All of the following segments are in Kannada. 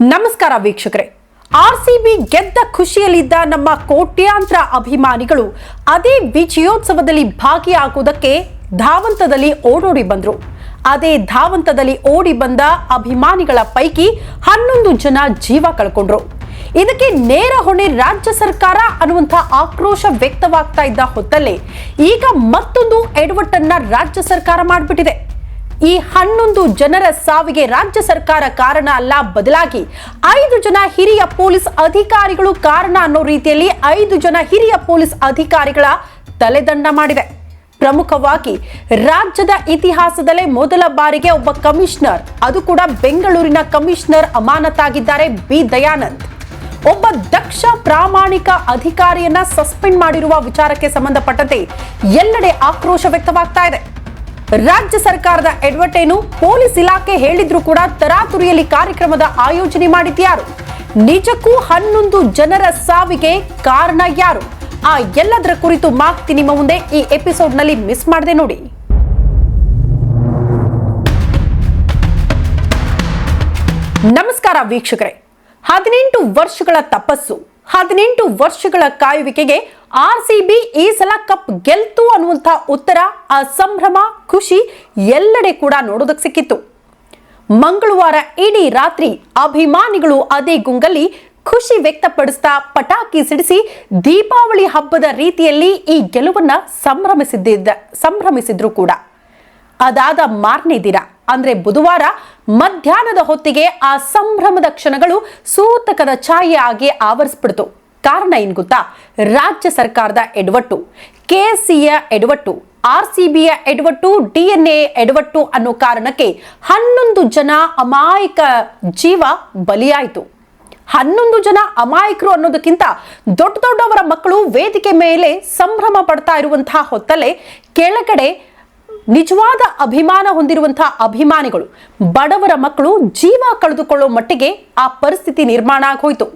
ನಮಸ್ಕಾರ ವೀಕ್ಷಕರೇ. ಆರ್ ಸಿ ಬಿ ಗೆದ್ದ ಖುಷಿಯಲ್ಲಿದ್ದ ನಮ್ಮ ಕೋಟ್ಯಾಂತರ ಅಭಿಮಾನಿಗಳು ಅದೇ ವಿಜಯೋತ್ಸವದಲ್ಲಿ ಭಾಗಿಯಾಗುವುದಕ್ಕೆ ಧಾವಂತದಲ್ಲಿ ಓಡೋಡಿ ಬಂದರು. ಅದೇ ಧಾವಂತದಲ್ಲಿ ಓಡಿ ಬಂದ ಅಭಿಮಾನಿಗಳ ಪೈಕಿ ಹನ್ನೊಂದು ಜನ ಜೀವ ಕಳ್ಕೊಂಡ್ರು. ಇದಕ್ಕೆ ನೇರ ಹೊಣೆ ರಾಜ್ಯ ಸರ್ಕಾರ ಅನ್ನುವಂಥ ಆಕ್ರೋಶ ವ್ಯಕ್ತವಾಗ್ತಾ ಇದ್ದ ಹೊತ್ತಲ್ಲೇ ಈಗ ಮತ್ತೊಂದು ಎಡವಟ್ಟನ್ನ ರಾಜ್ಯ ಸರ್ಕಾರ ಮಾಡಿಬಿಟ್ಟಿದೆ. ಈ ಹನ್ನೊಂದು ಜನರ ಸಾವಿಗೆ ರಾಜ್ಯ ಸರ್ಕಾರ ಕಾರಣ ಅಲ್ಲ. ಬದಲಾಗಿ ಐದು ಜನ ಹಿರಿಯ ಪೊಲೀಸ್ ಅಧಿಕಾರಿಗಳು ಕಾರಣ ಅನ್ನೋ ರೀತಿಯಲ್ಲಿ ಐದು ಜನ ಹಿರಿಯ ಪೊಲೀಸ್ ಅಧಿಕಾರಿಗಳ ತಲೆದಂಡ ಮಾಡಿದೆ ಪ್ರಮುಖವಾಗಿ ರಾಜ್ಯದ ಇತಿಹಾಸದಲ್ಲೇ ಮೊದಲ ಬಾರಿಗೆ ಒಬ್ಬ ಕಮಿಷನರ್, ಅದು ಕೂಡ ಬೆಂಗಳೂರಿನ ಕಮಿಷನರ್ ಅಮಾನತಾಗಿದ್ದಾರೆ ಬಿ. ದಯಾನಂದ್. ಒಬ್ಬ ದಕ್ಷ ಪ್ರಾಮಾಣಿಕ ಅಧಿಕಾರಿಯನ್ನ ಸಸ್ಪೆಂಡ್ ಮಾಡಿರುವ ವಿಚಾರಕ್ಕೆ ಸಂಬಂಧಪಟ್ಟಂತೆ ಎಲ್ಲೆಡೆ ಆಕ್ರೋಶ ವ್ಯಕ್ತವಾಗ್ತಾ ಇದೆ. ರಾಜ್ಯ ಸರ್ಕಾರದ ಎಡವಟ್ಟೇನು ಪೊಲೀಸ್ ಇಲಾಖೆ ಹೇಳಿದ್ರು ಕೂಡ ತರಾತುರಿಯಲ್ಲಿ ಕಾರ್ಯಕ್ರಮದ ಆಯೋಜನೆ ಮಾಡಿದ್ಯಾರು ನಿಜಕ್ಕೂ ಹನ್ನೊಂದು ಜನರ ಸಾವಿಗೆ ಕಾರಣ ಯಾರು? ಆ ಎಲ್ಲದರ ಕುರಿತು ಮಾಹಿತಿ ನಿಮ್ಮ ಮುಂದೆ ಈ ಎಪಿಸೋಡ್ನಲ್ಲಿ ಮಿಸ್ ಮಾಡದೆ ನೋಡಿ. ನಮಸ್ಕಾರ ವೀಕ್ಷಕರೇ. ಹದಿನೆಂಟು ವರ್ಷಗಳ ತಪಸ್ಸು. ಹದಿನೆಂಟು ವರ್ಷಗಳ ಕಾಯುವಿಕೆಗೆ ಆರ್ ಸಿ ಬಿ ಈ ಸಲ ಕಪ್ ಗೆಲ್ತು ಅನ್ನುವಂಥ ಉತ್ತರ ಆ ಸಂಭ್ರಮ ಖುಷಿ ಎಲ್ಲೆಡೆ ಕೂಡ ನೋಡೋದಕ್ಕೆ ಸಿಕ್ಕಿತ್ತು. ಮಂಗಳವಾರ ಇಡೀ ರಾತ್ರಿ ಅಭಿಮಾನಿಗಳು ಅದೇ ಗುಂಗಲ್ಲಿ ಖುಷಿ ವ್ಯಕ್ತಪಡಿಸ್ತಾ ಪಟಾಕಿ ಸಿಡಿಸಿ ದೀಪಾವಳಿ ಹಬ್ಬದ ರೀತಿಯಲ್ಲಿ ಈ ಗೆಲುವನ್ನ ಸಂಭ್ರಮಿಸಿದ್ದ, ಸಂಭ್ರಮಿಸಿದ್ರು ಕೂಡ. ಅದಾದ ಮಾರನೇ ದಿನ ಅಂದ್ರೆ ಬುಧವಾರ ಮಧ್ಯಾಹ್ನದ ಹೊತ್ತಿಗೆ ಆ ಸಂಭ್ರಮದ ಕ್ಷಣಗಳು ಸೂತಕದ ಛಾಯೆ ಆಗಿ ಆವರಿಸ್ಬಿಡ್ತು. ಕಾರಣ ಏನ್ ಗೊತ್ತಾ? ರಾಜ್ಯ ಸರ್ಕಾರದ ಎಡವಟ್ಟು ಕೆಎಸ್ಸಿಯ ಎಡವಟ್ಟು ಆರ್ ಸಿ ಬಿಯ ಎಡವಟ್ಟು, ಡಿಎನ್ಎ ಎಡವಟ್ಟು ಅನ್ನೋ ಕಾರಣಕ್ಕೆ ಹನ್ನೊಂದು ಜನ ಅಮಾಯಕ ಜೀವ ಬಲಿಯಾಯಿತು. ಹನ್ನೊಂದು ಜನ ಅಮಾಯಕರು ಅನ್ನೋದಕ್ಕಿಂತ ದೊಡ್ಡ ದೊಡ್ಡವರ ಮಕ್ಕಳು ವೇದಿಕೆ ಮೇಲೆ ಸಂಭ್ರಮ ಪಡ್ತಾ ಇರುವಂತಹ ಹೊತ್ತಲ್ಲೇ ಕೆಳಗಡೆ ನಿಜವಾದ ಅಭಿಮಾನ ಹೊಂದಿರುವಂತಹ ಅಭಿಮಾನಿಗಳು, ಬಡವರ ಮಕ್ಕಳು ಜೀವ ಕಳೆದುಕೊಳ್ಳೋ ಮಟ್ಟಿಗೆ ಆ ಪರಿಸ್ಥಿತಿ ನಿರ್ಮಾಣ ಆಗೋಯ್ತು.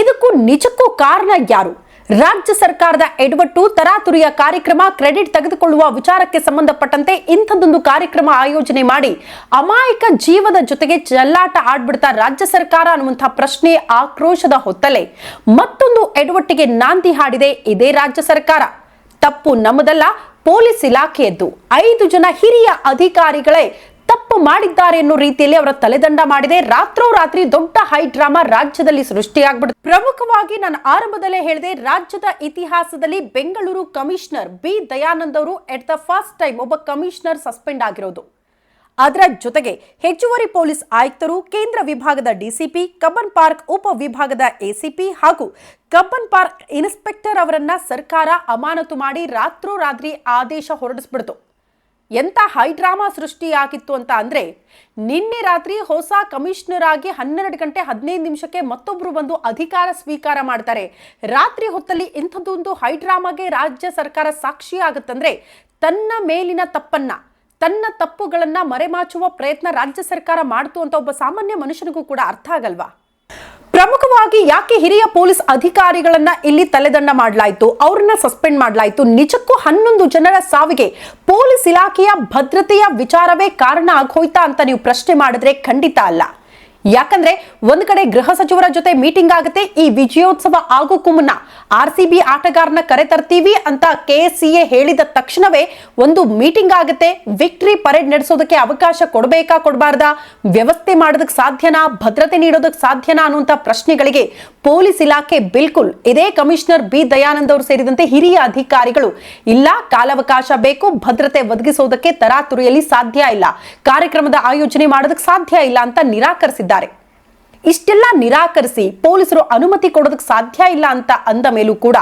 ಇದಕ್ಕೂ ನಿಜಕ್ಕೂ ಕಾರಣ ಯಾರು? ರಾಜ್ಯ ಸರ್ಕಾರದ ಎಡವಟ್ಟು ತರಾತುರಿಯ ಕಾರ್ಯಕ್ರಮ, ಕ್ರೆಡಿಟ್ ತೆಗೆದುಕೊಳ್ಳುವ ವಿಚಾರಕ್ಕೆ ಸಂಬಂಧಪಟ್ಟಂತೆ ಇಂಥದ್ದೊಂದು ಕಾರ್ಯಕ್ರಮ ಆಯೋಜನೆ ಮಾಡಿ ಅಮಾಯಕ ಜೀವದ ಜೊತೆಗೆ ಚೆಲ್ಲಾಟ ಆಡ್ಬಿಡ್ತಾ ರಾಜ್ಯ ಸರ್ಕಾರ ಅನ್ನುವಂತಹ ಪ್ರಶ್ನೆ ಆಕ್ರೋಶದ ಹೊತ್ತಲೆ ಮತ್ತೊಂದು ಎಡವಟ್ಟಿಗೆ ನಾಂದಿ ಹಾಡಿದೆ ಇದೇ ರಾಜ್ಯ ಸರ್ಕಾರ. ತಪ್ಪು ನಮ್ಮದಲ್ಲ ಪೊಲೀಸ್ ಇಲಾಖೆಯದ್ದು ಐದು ಜನ ಹಿರಿಯ ಅಧಿಕಾರಿಗಳೇ ತಪ್ಪು ಮಾಡಿದ್ದಾರೆ ಎನ್ನುವ ರೀತಿಯಲ್ಲಿ ಅವರ ತಲೆದಂಡ ಮಾಡಿದೆ. ರಾತ್ರೋರಾತ್ರಿ ದೊಡ್ಡ ಹೈ ಡ್ರಾಮಾ ರಾಜ್ಯದಲ್ಲಿ ಸೃಷ್ಟಿಯಾಗ್ಬಿಡುತ್ತೆ ಪ್ರಮುಖವಾಗಿ ನಾನು ಆರಂಭದಲ್ಲೇ ಹೇಳಿದೆ, ರಾಜ್ಯದ ಇತಿಹಾಸದಲ್ಲಿ ಬೆಂಗಳೂರು ಕಮಿಷನರ್ ಬಿ. ದಯಾನಂದ್ ಅವರು ಎಟ್ ದ ಫಸ್ಟ್ ಟೈಮ್ ಒಬ್ಬ ಕಮಿಷನರ್ ಸಸ್ಪೆಂಡ್ ಆಗಿರೋದು. ಅದರ ಜೊತೆಗೆ ಹೆಚ್ಚುವರಿ ಪೊಲೀಸ್ ಆಯುಕ್ತರು ಕೇಂದ್ರ ವಿಭಾಗದ ಡಿಸಿಪಿ, ಕಬ್ಬನ್ ಪಾರ್ಕ್ ಉಪ ವಿಭಾಗದ ಎಸಿಪಿ ಹಾಗೂ ಕಬ್ಬನ್ ಪಾರ್ಕ್ ಇನ್ಸ್ಪೆಕ್ಟರ್ ಅವರನ್ನ ಸರ್ಕಾರ ಅಮಾನತು ಮಾಡಿ ರಾತ್ರೋರಾತ್ರಿ ಆದೇಶ ಹೊರಡಿಸ್ಬಿಡ್ತು. ಎಂತ ಹೈ ಡ್ರಾಮಾ ಸೃಷ್ಟಿಯಾಗಿತ್ತು ಅಂತ ಅಂದ್ರೆ ನಿನ್ನೆ ರಾತ್ರಿ ಹೊಸ ಕಮಿಷನರ್ ಆಗಿ ಹನ್ನೆರಡು ಗಂಟೆ ಹದಿನೈದು ನಿಮಿಷಕ್ಕೆ ಮತ್ತೊಬ್ರು ಬಂದು ಅಧಿಕಾರ ಸ್ವೀಕಾರ ಮಾಡ್ತಾರೆ. ರಾತ್ರಿ ಹೊತ್ತಲ್ಲಿ ಇಂಥದ್ದೊಂದು ಹೈ ಡ್ರಾಮಾಗೆ ರಾಜ್ಯ ಸರ್ಕಾರ ಸಾಕ್ಷಿ ಆಗುತ್ತಂದ್ರೆ ತನ್ನ ಮೇಲಿನ ತಪ್ಪನ್ನ. ತನ್ನ ತಪ್ಪುಗಳನ್ನ ಮರೆಮಾಚುವ ಪ್ರಯತ್ನ ರಾಜ್ಯ ಸರ್ಕಾರ ಮಾಡ್ತು ಅಂತ ಒಬ್ಬ ಸಾಮಾನ್ಯ ಮನುಷ್ಯನಿಗೂ ಕೂಡ ಅರ್ಥ ಆಗಲ್ವಾ? ಪ್ರಮುಖವಾಗಿ ಯಾಕೆ ಹಿರಿಯ ಪೊಲೀಸ್ ಅಧಿಕಾರಿಗಳನ್ನ ಇಲ್ಲಿ ತಲೆದಂಡ ಮಾಡಲಾಯಿತು, ಅವ್ರನ್ನ ಸಸ್ಪೆಂಡ್ ಮಾಡಲಾಯಿತು? ನಿಜಕ್ಕೂ ಹನ್ನೊಂದು ಜನರ ಸಾವಿಗೆ ಪೊಲೀಸ್ ಇಲಾಖೆಯ ಭದ್ರತೆಯ ವಿಚಾರವೇ ಕಾರಣ ಆಗೋಯ್ತಾ ಅಂತ ನೀವು ಪ್ರಶ್ನೆ ಮಾಡಿದ್ರೆ ಖಂಡಿತ ಅಲ್ಲ. ಯಾಕಂದ್ರೆ ಒಂದ್ ಕಡೆ ಗೃಹ ಸಚಿವರ ಜೊತೆ ಮೀಟಿಂಗ್ ಆಗುತ್ತೆ, ಈ ವಿಜಯೋತ್ಸವ ಆಗೋಕ್ಕೂ ಮುನ್ನ ಆರ್ ಸಿ ಬಿ ಆಟಗಾರನ ಕರೆತರ್ತೀವಿ ಅಂತ ಕೆ ಹೇಳಿದ ತಕ್ಷಣವೇ ಒಂದು ಮೀಟಿಂಗ್ ಆಗುತ್ತೆ ವಿಕ್ಟ್ರಿ ಪರೇಡ್ ನಡೆಸೋದಕ್ಕೆ ಅವಕಾಶ ಕೊಡಬೇಕಾ ಕೊಡಬಾರ್ದ, ವ್ಯವಸ್ಥೆ ಮಾಡೋದಕ್ಕೆ ಸಾಧ್ಯನಾ, ಭದ್ರತೆ ನೀಡೋದಕ್ಕೆ ಸಾಧ್ಯನಾ ಅನ್ನುವಂಥ ಪ್ರಶ್ನೆಗಳಿಗೆ ಪೊಲೀಸ್ ಇಲಾಖೆ ಬಿಲ್ಕುಲ್, ಇದೇ ಕಮಿಷನರ್ ಬಿ ದಯಾನಂದ್ ಅವರು ಸೇರಿದಂತೆ ಹಿರಿಯ ಅಧಿಕಾರಿಗಳು, ಇಲ್ಲ ಕಾಲಾವಕಾಶ ಬೇಕು, ಭದ್ರತೆ ಒದಗಿಸೋದಕ್ಕೆ ತರಾತುರಿಯಲ್ಲಿ ಸಾಧ್ಯ ಇಲ್ಲ, ಕಾರ್ಯಕ್ರಮದ ಆಯೋಜನೆ ಮಾಡೋದಕ್ಕೆ ಸಾಧ್ಯ ಇಲ್ಲ ಅಂತ ನಿರಾಕರಿಸಿದ್ದಾರೆ. ಇಷ್ಟೆಲ್ಲ ನಿರಾಕರಿಸಿ ಪೊಲೀಸರು ಅನುಮತಿ ಕೊಡೋದಕ್ಕೆ ಸಾಧ್ಯ ಇಲ್ಲ ಅಂತ ಅಂದ ಮೇಲೂ ಕೂಡ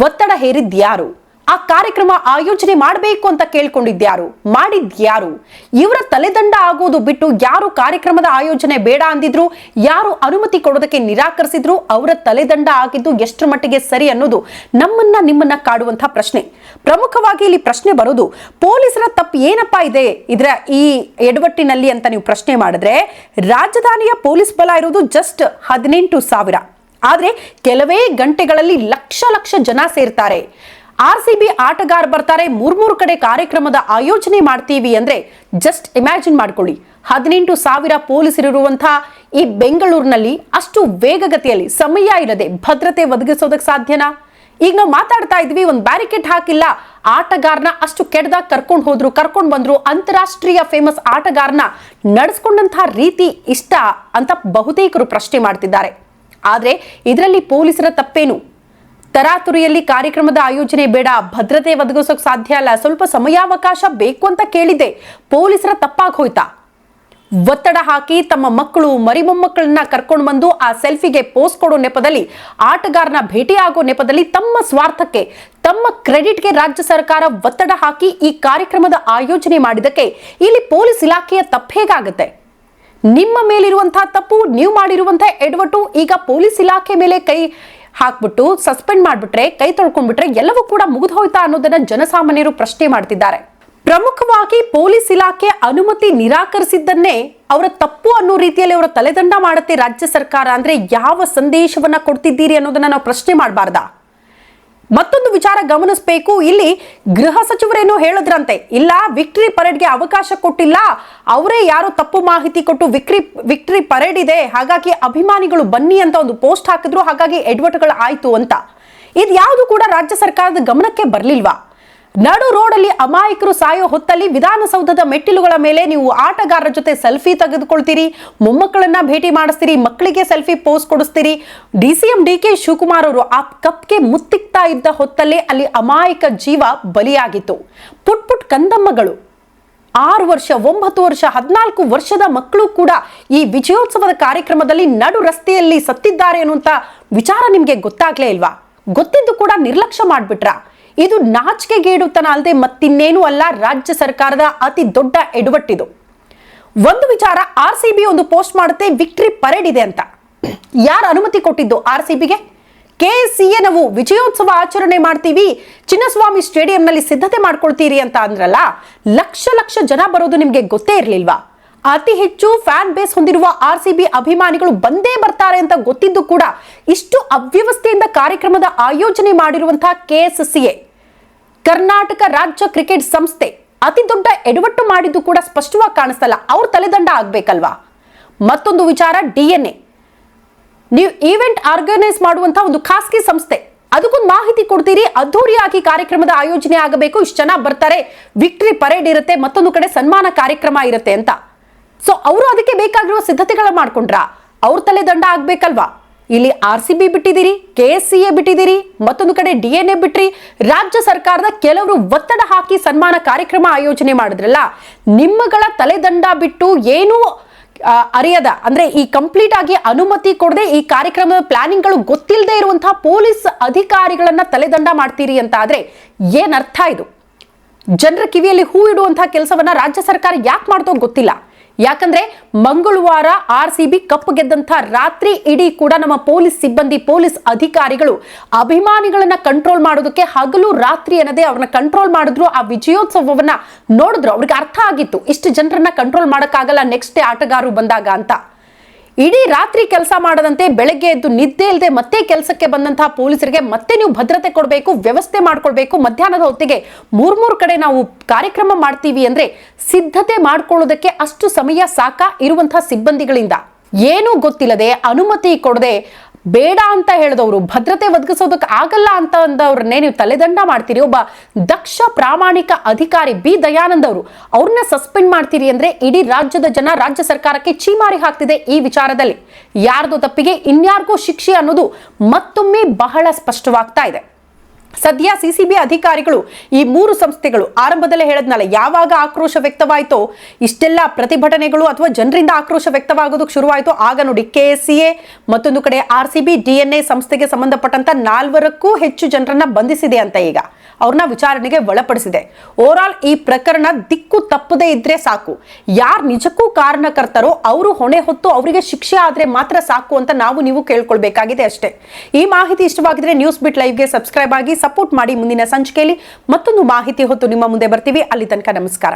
ಒತ್ತಡ ಹೇರಿದ್ಯಾರು ಆ ಕಾರ್ಯಕ್ರಮ ಆಯೋಜನೆ ಮಾಡಬೇಕು ಅಂತ ಕೇಳ್ಕೊಂಡಿದ್ಯಾರು? ಮಾಡಿದ್ಯಾರು? ಇವರ ತಲೆದಂಡ ಆಗೋದು ಬಿಟ್ಟು ಯಾರು ಕಾರ್ಯಕ್ರಮದ ಆಯೋಜನೆ ಬೇಡ ಅಂದಿದ್ರು, ಯಾರು ಅನುಮತಿ ಕೊಡೋದಕ್ಕೆ ನಿರಾಕರಿಸಿದ್ರು, ಅವರ ತಲೆದಂಡ ಆಗಿದ್ದು ಎಷ್ಟರ ಮಟ್ಟಿಗೆ ಸರಿ ಅನ್ನೋದು ನಮ್ಮನ್ನ ನಿಮ್ಮನ್ನ ಕಾಡುವಂತಹ ಪ್ರಶ್ನೆ. ಪ್ರಮುಖವಾಗಿ ಇಲ್ಲಿ ಪ್ರಶ್ನೆ ಬರೋದು, ಪೊಲೀಸರ ತಪ್ಪು ಏನಪ್ಪಾ ಇದೆ? ಇದರ ಈ ಎಡವಟ್ಟಿನಲ್ಲಿ ಅಂತ ನೀವು ಪ್ರಶ್ನೆ ಮಾಡಿದ್ರೆ, ರಾಜಧಾನಿಯ ಪೊಲೀಸ್ ಬಲ ಇರೋದು ಜಸ್ಟ್ ಹದಿನೆಂಟು ಸಾವಿರ. ಆದ್ರೆ ಕೆಲವೇ ಗಂಟೆಗಳಲ್ಲಿ ಲಕ್ಷ ಲಕ್ಷ ಜನ ಸೇರ್ತಾರೆ. ಆರ್ ಸಿ ಬಿ ಆಟಗಾರ ಬರ್ತಾರೆ ಮೂರ್ ಮೂರು ಕಡೆ ಕಾರ್ಯಕ್ರಮದ ಆಯೋಜನೆ ಮಾಡ್ತೀವಿ ಅಂದ್ರೆ ಜಸ್ಟ್ ಇಮ್ಯಾಜಿನ್ ಮಾಡ್ಕೊಳ್ಳಿ. ಹದಿನೆಂಟು ಸಾವಿರ ಪೊಲೀಸರಿರುವಂತಹ ಈ ಬೆಂಗಳೂರಿನಲ್ಲಿ ಅಷ್ಟು ವೇಗಗತಿಯಲ್ಲಿ ಸಮಯ ಇರದೆ ಭದ್ರತೆ ಒದಗಿಸೋದಕ್ಕೆ ಸಾಧ್ಯನಾ? ಈಗ ನಾವು ಮಾತಾಡ್ತಾ ಇದ್ವಿ, ಒಂದು ಬ್ಯಾರಿಕೇಡ್ ಹಾಕಿಲ್ಲ, ಆಟಗಾರನ ಅಷ್ಟು ಕೆಡ್ದಾಗ ಕರ್ಕೊಂಡು ಹೋದ್ರು, ಕರ್ಕೊಂಡು ಬಂದ್ರು, ಅಂತಾರಾಷ್ಟ್ರೀಯ ಫೇಮಸ್ ಆಟಗಾರನ ನಡೆಸ್ಕೊಂಡಂತಹ ರೀತಿ ಇಷ್ಟ ಅಂತ ಬಹುತೇಕರು ಪ್ರಶ್ನೆ ಮಾಡ್ತಿದ್ದಾರೆ. ಆದ್ರೆ, ಇದರಲ್ಲಿ ಪೊಲೀಸರ ತಪ್ಪೇನು? ತರಾತುರಿಯಲ್ಲಿ ಕಾರ್ಯಕ್ರಮದ ಆಯೋಜನೆ ಬೇಡ, ಭದ್ರತೆ ಒದಗಿಸೋಕೆ ಸಾಧ್ಯ ಅಲ್ಲ, ಸ್ವಲ್ಪ ಸಮಯಾವಕಾಶ ಬೇಕು ಅಂತ ಕೇಳಿದೆ ಪೊಲೀಸರ ತಪ್ಪಾಗಿ ಹೋಯ್ತಾ ಒತ್ತಡ ಹಾಕಿ ತಮ್ಮ ಮಕ್ಕಳು ಮರಿಮೊಮ್ಮಕ್ಕಳನ್ನ ಕರ್ಕೊಂಡು ಬಂದು ಆ ಸೆಲ್ಫಿಗೆ ಪೋಸ್ಟ್ ಕೊಡೋ ನೆಪದಲ್ಲಿ, ಆಟಗಾರನ ಭೇಟಿಯಾಗೋ ನೆಪದಲ್ಲಿ ತಮ್ಮ ಸ್ವಾರ್ಥಕ್ಕೆ, ತಮ್ಮ ಕ್ರೆಡಿಟ್ಗೆ ರಾಜ್ಯ ಸರ್ಕಾರ ಒತ್ತಡ ಹಾಕಿ ಈ ಕಾರ್ಯಕ್ರಮದ ಆಯೋಜನೆ ಮಾಡಿದಕ್ಕೆ ಇಲ್ಲಿ ಪೊಲೀಸ್ ಇಲಾಖೆಯ ತಪ್ಪು ಹೇಗಾಗುತ್ತೆ? ನಿಮ್ಮ ಮೇಲಿರುವಂತಹ ತಪ್ಪು, ನೀವು ಮಾಡಿರುವಂತಹ ಎಡವಟ್ಟು ಈಗ ಪೊಲೀಸ್ ಇಲಾಖೆ ಮೇಲೆ ಕೈ ಹಾಕ್ಬಿಟ್ಟು ಸಸ್ಪೆಂಡ್ ಮಾಡ್ಬಿಟ್ರೆ, ಕೈ ತೊಳ್ಕೊಂಡ್ಬಿಟ್ರೆ ಎಲ್ಲವೂ ಕೂಡ ಮುಗಿದು ಹೋಯ್ತಾ ಅನ್ನೋದನ್ನ ಜನಸಾಮಾನ್ಯರು ಪ್ರಶ್ನೆ ಮಾಡ್ತಿದ್ದಾರೆ. ಪ್ರಮುಖವಾಗಿ ಪೊಲೀಸ್ ಇಲಾಖೆ ಅನುಮತಿ ನಿರಾಕರಿಸಿದ್ದನ್ನೇ ಅವರ ತಪ್ಪು ಅನ್ನೋ ರೀತಿಯಲ್ಲಿ ಅವರ ತಲೆದಂಡ ಮಾಡುತ್ತೆ ರಾಜ್ಯ ಸರ್ಕಾರ. ಅಂದ್ರೆ ಯಾವ ಸಂದೇಶವನ್ನ ಕೊಡ್ತಿದ್ದೀರಿ ಅನ್ನೋದನ್ನ ನಾವು ಪ್ರಶ್ನೆ ಮಾಡಬಾರ್ದಾ? ಮತ್ತೊಂದು ವಿಚಾರ ಗಮನಿಸಬೇಕು. ಇಲ್ಲಿ ಗೃಹ ಸಚಿವರೇನೋ ಹೇಳಿದ್ರಂತೆ. ಇಲ್ಲ, ವಿಕ್ಟ್ರಿ ಪರೇಡ್ಗೆ ಅವಕಾಶ ಕೊಟ್ಟಿಲ್ಲ. ಅವರೇ ಯಾರು ತಪ್ಪು ಮಾಹಿತಿ ಕೊಟ್ಟು ವಿಕ್ರಿ ವಿಕ್ಟ್ರಿ ಪರೇಡ್ ಇದೆ. ಹಾಗಾಗಿ ಅಭಿಮಾನಿಗಳು ಬನ್ನಿ ಅಂತ ಒಂದು ಪೋಸ್ಟ್ ಹಾಕಿದ್ರು. ಹಾಗಾಗಿ ಎಡ್ವರ್ಟ್ಗಳು ಆಯ್ತು ಅಂತ. ಇದು ಯಾವುದು ಕೂಡ ರಾಜ್ಯ ಸರ್ಕಾರದ ಗಮನಕ್ಕೆ ಬರಲಿಲ್ವಾ? ನಡು ರೋಡಲ್ಲಿ ಅಮಾಯಕರು ಸಾಯೋ ಹೊತ್ತಲ್ಲಿ ವಿಧಾನಸೌಧದ ಮೆಟ್ಟಿಲುಗಳ ಮೇಲೆ ನೀವು ಆಟಗಾರರ ಜೊತೆ ಸೆಲ್ಫಿ ತೆಗೆದುಕೊಳ್ತೀರಿ, ಮೊಮ್ಮಕ್ಕಳನ್ನ ಭೇಟಿ ಮಾಡಿಸ್ತೀರಿ, ಮಕ್ಕಳಿಗೆ selfie pose ಕೊಡಿಸ್ತೀರಿ. D C M D K Shivakumar ಅವರು ಆ ಕಪ್ಗೆ ಮುತ್ತಿಕ್ತಾ ಇದ್ದ ಹೊತ್ತಲ್ಲೇ ಅಲ್ಲಿ ಅಮಾಯಕ ಜೀವ ಬಲಿಯಾಗಿತ್ತು. ಪುಟ್ ಪುಟ್ ಕಂದಮ್ಮಗಳು. ಆರು ವರ್ಷ, ಒಂಬತ್ತು ವರ್ಷ, ಹದಿನಾಲ್ಕು ವರ್ಷದ ಮಕ್ಕಳು ಕೂಡ ಈ ವಿಜಯೋತ್ಸವದ ಕಾರ್ಯಕ್ರಮದಲ್ಲಿ ನಡು ರಸ್ತೆಯಲ್ಲಿ ಸತ್ತಿದ್ದಾರೆ ಅನ್ನುವಂತ ವಿಚಾರ ನಿಮಗೆ ಗೊತ್ತಾಗ್ಲೇ ಇಲ್ವಾ? ಗೊತ್ತಿದ್ದು ಕೂಡ ನಿರ್ಲಕ್ಷ್ಯ ಮಾಡ್ಬಿಟ್ರ? ಇದು ನಾಚಿಕೆಗೇಡುತನ ಅಲ್ಲದೆ ಮತ್ತಿನ್ನೇನೂ ಅಲ್ಲ, ರಾಜ್ಯ ಸರ್ಕಾರದ ಅತಿ ದೊಡ್ಡ ಎಡವಟ್ಟಿದು. ಒಂದು ವಿಚಾರ ಆರ್ ಸಿ ಬಿ ಒಂದು ಪೋಸ್ಟ್ ಮಾಡುತ್ತೆ, ವಿಕ್ಟ್ರಿ ಪರೇಡ್ ಇದೆ ಅಂತ. ಯಾರು ಅನುಮತಿ ಕೊಟ್ಟಿದ್ದು ಆರ್ ಸಿ ಬಿಗೆ ಕೆ ಸಿ ಎ ನಾವು ವಿಜಯೋತ್ಸವ ಆಚರಣೆ ಮಾಡ್ತೀವಿ, ಚಿನ್ನಸ್ವಾಮಿ ಸ್ಟೇಡಿಯಂನಲ್ಲಿ ಸಿದ್ಧತೆ ಮಾಡ್ಕೊಳ್ತೀರಿ ಅಂತ ಅಂದ್ರಲ್ಲ, ಲಕ್ಷ ಲಕ್ಷ ಜನ ಬರೋದು ನಿಮಗೆ ಗೊತ್ತೇ ಇರಲಿಲ್ವಾ? ಅತಿ ಹೆಚ್ಚು ಫ್ಯಾನ್ ಬೇಸ್ ಹೊಂದಿರುವ ಆರ್ ಸಿ ಬಿ ಅಭಿಮಾನಿಗಳು ಬಂದೇ ಬರ್ತಾರೆ ಅಂತ ಗೊತ್ತಿದ್ದು ಕೂಡ ಇಷ್ಟು ಅವ್ಯವಸ್ಥೆಯಿಂದ ಕಾರ್ಯಕ್ರಮದ ಆಯೋಜನೆ ಮಾಡಿರುವಂತಹ ಕೆಎಸ್ಸಿಎ ಕರ್ನಾಟಕ ರಾಜ್ಯ ಕ್ರಿಕೆಟ್ ಸಂಸ್ಥೆ. ಅತಿ ದೊಡ್ಡ ಎಡವಟ್ಟು ಮಾಡಿದ್ದು ಕೂಡ ಸ್ಪಷ್ಟವಾಗಿ ಕಾಣಿಸ್ತಲ್ಲ, ಅವ್ರ ತಲೆದಂಡ ಆಗ್ಬೇಕಲ್ವಾ? ಮತ್ತೊಂದು ವಿಚಾರ ಡಿ ಎನ್ ಎ ನೀವು ಈವೆಂಟ್ ಆರ್ಗನೈಸ್ ಮಾಡುವಂತಹ ಒಂದು ಖಾಸಗಿ ಸಂಸ್ಥೆ, ಅದಕ್ಕೊಂದು ಮಾಹಿತಿ ಕೊಡ್ತೀರಿ ಅದ್ದೂರಿಯಾಗಿ ಕಾರ್ಯಕ್ರಮದ ಆಯೋಜನೆ ಆಗಬೇಕು, ಇಷ್ಟು ಜನ ಬರ್ತಾರೆ ವಿಕ್ಟ್ರಿ ಪರೇಡ್ ಇರುತ್ತೆ, ಮತ್ತೊಂದು ಕಡೆ ಸನ್ಮಾನ ಕಾರ್ಯಕ್ರಮ ಇರುತ್ತೆ ಅಂತ. ಸೊ ಅವರು ಅದಕ್ಕೆ ಬೇಕಾಗಿರುವ ಸಿದ್ಧತೆಗಳ ಮಾಡ್ಕೊಂಡ್ರ. ಅವ್ರ ತಲೆ ದಂಡ ಆಗ್ಬೇಕಲ್ವಾ? ಇಲ್ಲಿ ಆರ್ ಸಿ ಬಿ ಬಿಟ್ಟಿದ್ದೀರಿ ಕೆ ಎಸ್ ಸಿ ಎ ಬಿಟ್ಟಿದ್ದೀರಿ, ಮತ್ತೊಂದು ಕಡೆ ಡಿ ಎನ್ ಎ ಬಿಟ್ರಿ, ರಾಜ್ಯ ಸರ್ಕಾರದ ಕೆಲವರು ಒತ್ತಡ ಹಾಕಿ ಸನ್ಮಾನ ಕಾರ್ಯಕ್ರಮ ಆಯೋಜನೆ ಮಾಡಿದ್ರಲ್ಲ, ನಿಮ್ಮಗಳ ತಲೆದಂಡ ಬಿಟ್ಟು ಏನೂ ಅರಿಯದ, ಅಂದ್ರೆ ಈ ಕಂಪ್ಲೀಟ್ ಆಗಿ ಅನುಮತಿ ಕೊಡದೆ ಈ ಕಾರ್ಯಕ್ರಮದ ಪ್ಲಾನಿಂಗ್ಗಳು ಗೊತ್ತಿಲ್ಲದೆ ಇರುವಂತಹ ಪೊಲೀಸ್ ಅಧಿಕಾರಿಗಳನ್ನ ತಲೆದಂಡ ಮಾಡ್ತೀರಿ ಅಂತ ಆದ್ರೆ ಏನರ್ಥ ಇದು? ಜನರ ಕಿವಿಯಲ್ಲಿ ಹೂ ಇಡುವಂತಹ ಕೆಲಸವನ್ನ ರಾಜ್ಯ ಸರ್ಕಾರ ಯಾಕೆ ಮಾಡ್ತೋ ಗೊತ್ತಿಲ್ಲ. ಯಾಕಂದ್ರೆ ಮಂಗಳವಾರ ಆರ್ ಸಿ ಬಿ ಕಪ್ ಗೆದ್ದಂತ ರಾತ್ರಿ ಇಡೀ ಕೂಡ ನಮ್ಮ ಪೊಲೀಸ್ ಸಿಬ್ಬಂದಿ, ಪೊಲೀಸ್ ಅಧಿಕಾರಿಗಳು ಅಭಿಮಾನಿಗಳನ್ನ ಕಂಟ್ರೋಲ್ ಮಾಡೋದಕ್ಕೆ ಹಗಲು ರಾತ್ರಿ ಅನ್ನದೇ ಅವ್ರನ್ನ ಕಂಟ್ರೋಲ್ ಮಾಡಿದ್ರು. ಆ ವಿಜಯೋತ್ಸವವನ್ನ ನೋಡಿದ್ರು. ಅವ್ರಿಗೆ ಅರ್ಥ ಆಗಿತ್ತು. ಇಷ್ಟು ಜನರನ್ನ ಕಂಟ್ರೋಲ್ ಮಾಡೋಕ್ಕಾಗಲ್ಲ ನೆಕ್ಸ್ಟ್ ಡೇ ಆಟಗಾರರು ಬಂದಾಗ ಅಂತ. ಇಡೀ ರಾತ್ರಿ ಕೆಲಸ ಮಾಡದಂತೆ ಬೆಳಗ್ಗೆ ಎದ್ದು ನಿದ್ದೆ ಇಲ್ಲದೆ ಮತ್ತೆ ಕೆಲಸಕ್ಕೆ ಬಂದಂತಹ ಪೊಲೀಸರಿಗೆ ಮತ್ತೆ ನೀವು ಭದ್ರತೆ ಕೊಡಬೇಕು, ವ್ಯವಸ್ಥೆ ಮಾಡ್ಕೊಳ್ಬೇಕು ಮಧ್ಯಾಹ್ನದ ಹೊತ್ತಿಗೆ ಮೂರ್ ಮೂರು ಕಡೆ ನಾವು ಕಾರ್ಯಕ್ರಮ ಮಾಡ್ತೀವಿ ಅಂದ್ರೆ ಸಿದ್ಧತೆ ಮಾಡ್ಕೊಳ್ಳೋದಕ್ಕೆ ಅಷ್ಟು ಸಮಯ ಸಾಕ ಇರುವಂತಹ ಸಿಬ್ಬಂದಿಗಳಿಂದ. ಏನೂ ಗೊತ್ತಿಲ್ಲದೆ ಅನುಮತಿ ಕೊಡದೆ ಬೇಡ ಅಂತ ಹೇಳಿದವರು, ಭದ್ರತೆ ಒದಗಿಸೋದಕ್ಕೆ ಆಗಲ್ಲ ಅಂತ ಅಂದವ್ರನ್ನೇ ನೀವು ತಲೆದಂಡ ಮಾಡ್ತೀರಿ. ಒಬ್ಬ ದಕ್ಷ ಪ್ರಾಮಾಣಿಕ ಅಧಿಕಾರಿ ಬಿ. ದಯಾನಂದ್ ಅವರು, ಅವ್ರನ್ನ ಸಸ್ಪೆಂಡ್ ಮಾಡ್ತೀರಿ ಅಂದ್ರೆ ಇಡೀ ರಾಜ್ಯದ ಜನ ರಾಜ್ಯ ಸರ್ಕಾರಕ್ಕೆ ಚೀಮಾರಿ ಹಾಕ್ತಿದೆ ಈ ವಿಚಾರದಲ್ಲಿ. ಯಾರ್ದು ತಪ್ಪಿಗೆ ಇನ್ಯಾರಿಗೂ ಶಿಕ್ಷೆ ಅನ್ನೋದು ಮತ್ತೊಮ್ಮೆ ಬಹಳ ಸ್ಪಷ್ಟವಾಗ್ತಾ ಇದೆ. ಸದ್ಯ ಸಿಸಿಬಿ ಅಧಿಕಾರಿಗಳು ಈ ಮೂರು ಸಂಸ್ಥೆಗಳು ಆರಂಭದಲ್ಲೇ ಹೇಳದ್ನಲ್ಲ, ಯಾವಾಗ ಆಕ್ರೋಶ ವ್ಯಕ್ತವಾಯಿತೋ, ಇಷ್ಟೆಲ್ಲ ಪ್ರತಿಭಟನೆಗಳು ಅಥವಾ ಜನರಿಂದ ಆಕ್ರೋಶ ವ್ಯಕ್ತವಾಗೋದಕ್ಕೆ ಶುರುವಾಯಿತು, ಆಗ ನೋಡಿ ಕೆ ಸಿ ಎ ಮತ್ತೊಂದು ಕಡೆ R C B D N A ಸಂಸ್ಥೆಗೆ ಸಂಬಂಧಪಟ್ಟಂತ ನಾಲ್ವರಕ್ಕೂ ಹೆಚ್ಚು ಜನರನ್ನ ಬಂಧಿಸಿದೆ ಅಂತ ಈಗ ಅವ್ರನ್ನ ವಿಚಾರಣೆಗೆ ಒಳಪಡಿಸಿದೆ. ಓವರ್ ಆಲ್ ಈ ಪ್ರಕರಣ ದಿಕ್ಕು ತಪ್ಪದೇ ಇದ್ರೆ ಸಾಕು. ಯಾರು ನಿಜಕ್ಕೂ ಕಾರಣಕರ್ತರೋ, ಅವರು ಹೊಣೆ ಹೊತ್ತು ಅವರಿಗೆ ಶಿಕ್ಷೆ ಆದ್ರೆ ಮಾತ್ರ ಸಾಕು ಅಂತ ನಾವು ನೀವು ಕೇಳ್ಕೊಳ್ಬೇಕಾಗಿದೆ ಅಷ್ಟೇ. ಈ ಮಾಹಿತಿ ಇಷ್ಟವಾಗಿದ್ರೆ ನ್ಯೂಸ್ ಬಿಟ್ ಲೈವ್ಗೆ ಸಬ್ಸ್ಕ್ರೈಬ್ ಆಗಿ ಸಪೋರ್ಟ್ ಮಾಡಿ ಮುಂದಿನ ಸಂಚಿಕೆಯಲ್ಲಿ ಮತ್ತೊಂದು ಮಾಹಿತಿ ಹೊತ್ತು ನಿಮ್ಮ ಮುಂದೆ ಬರ್ತೀವಿ. ಅಲ್ಲಿ ತನಕ ನಮಸ್ಕಾರ.